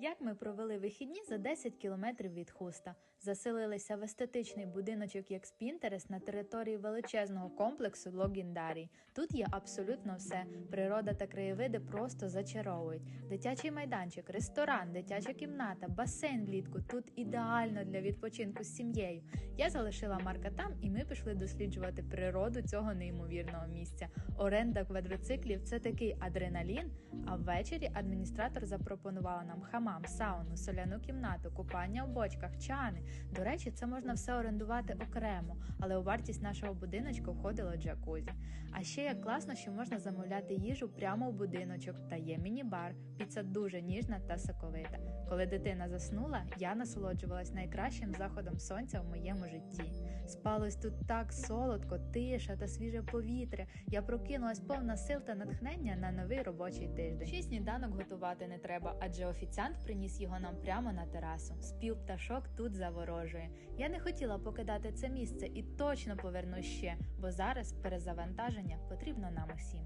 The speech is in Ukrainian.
Як ми провели вихідні за 10 кілометрів від хуста, заселилися в естетичний будиночок як Спінтерес на території величезного комплексу Логіндарій. Тут є абсолютно все. Природа та краєвиди просто зачаровують. Дитячий майданчик, ресторан, дитяча кімната, басейн влітку. Тут ідеально для відпочинку з сім'єю. Я залишила Марка там, і ми пішли досліджувати природу цього неймовірного місця. Оренда квадроциклів це такий адреналін. А ввечері адміністратор запропонувала нам хамам, сауну, соляну кімнату, купання у бочках, чани. До речі, це можна все орендувати окремо, але у вартість нашого будиночку входило джакузі. А ще як класно, що можна замовляти їжу прямо в будиночок та є міні-бар. Піца дуже ніжна та соковита. Коли дитина заснула, я насолоджувалась найкращим заходом сонця в моєму житті. Спалось тут так солодко, тиша та свіже повітря. Я прокинулась повна сил та натхнення на новий робочий тиждень. Ще сніданок готувати не треба, адже офіціант приніс його нам прямо на терасу. Спів пташок тут заворожує. Я не хотіла покидати це місце і точно повернусь ще, бо зараз перезавантаження потрібно нам усім.